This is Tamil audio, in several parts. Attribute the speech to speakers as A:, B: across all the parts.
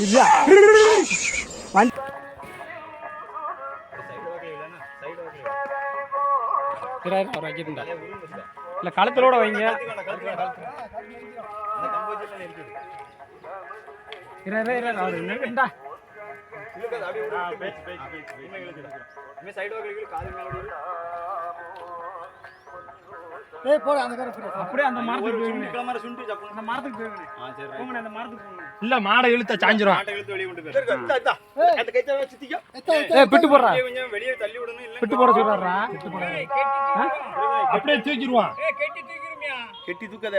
A: இல்ல.
B: களத்திலோட வைங்க. அவர் நின்னுட்டா.
A: ஏய் போடா அந்த கார போடா
B: அப்படியே அந்த மரத்துக்கு போயிருங்க அந்த மரத்துக்கு போயிருங்க போங்கண்ணே, அந்த மரத்துக்கு போங்க. இல்ல மாடை இழுத்த சாஞ்சிரும். ஏய். பிட்டு போடுறா. பிட்டு போட சொல்றாரா பிட்டு போட. ஆ? அப்படியே தூக்கிடுவான்.
C: கெட்டி தூக்காத.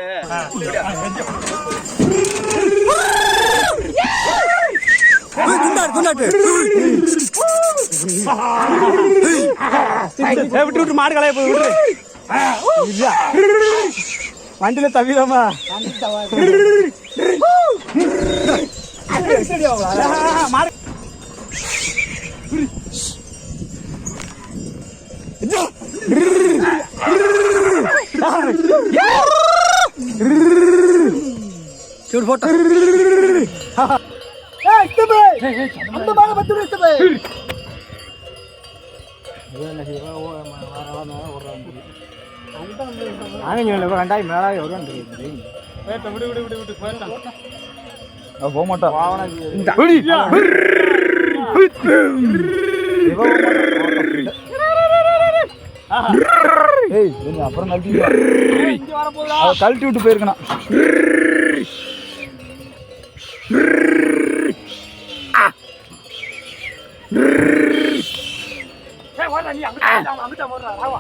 A: குண்டாடு குண்டாடு விட்டு விட்டு மாடு கலைய போய் விட்டு இல்ல வண்டியில தவிரமா மாடு చూడు ఫోటో அந்த மாதிரி பத்து ரெண்டாயிரம் மேலாக வருவான்னு
B: ஏத்த விடு விடு விடு விடு போயிடலாம்
A: போக மாட்டோம் ஏய் அப்புறம் கழட்டி
B: வர
A: கழட்டி விட்டு போயிருக்கணும்
B: ஓடா நீ அங்க அங்க ராவா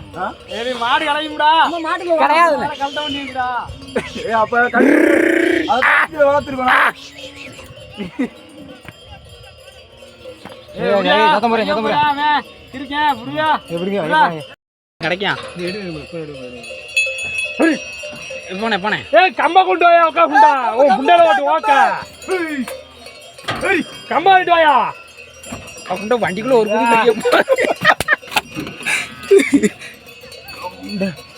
B: ஏய் மாடு கலையும்டா
A: மாட்டுக்கு கிடையாது
B: கலட்ட வேண்டியதுடா
A: ஏய் அப்ப
B: ஏய்
A: ஏய், சத்தம் சத்தம்
B: இருக்கேன் புரியா
A: எப்படிங்க
B: கிடைக்கும் போனே போனே ஏய் கம்ப கொண்டு வாயா உக்கா குண்டா ஓ குண்டால ஓட்டு ஓக்கா ஏய் கம்ப வாயா குண்டா வண்டிக்குள்ள ஒரு குடி 嘿。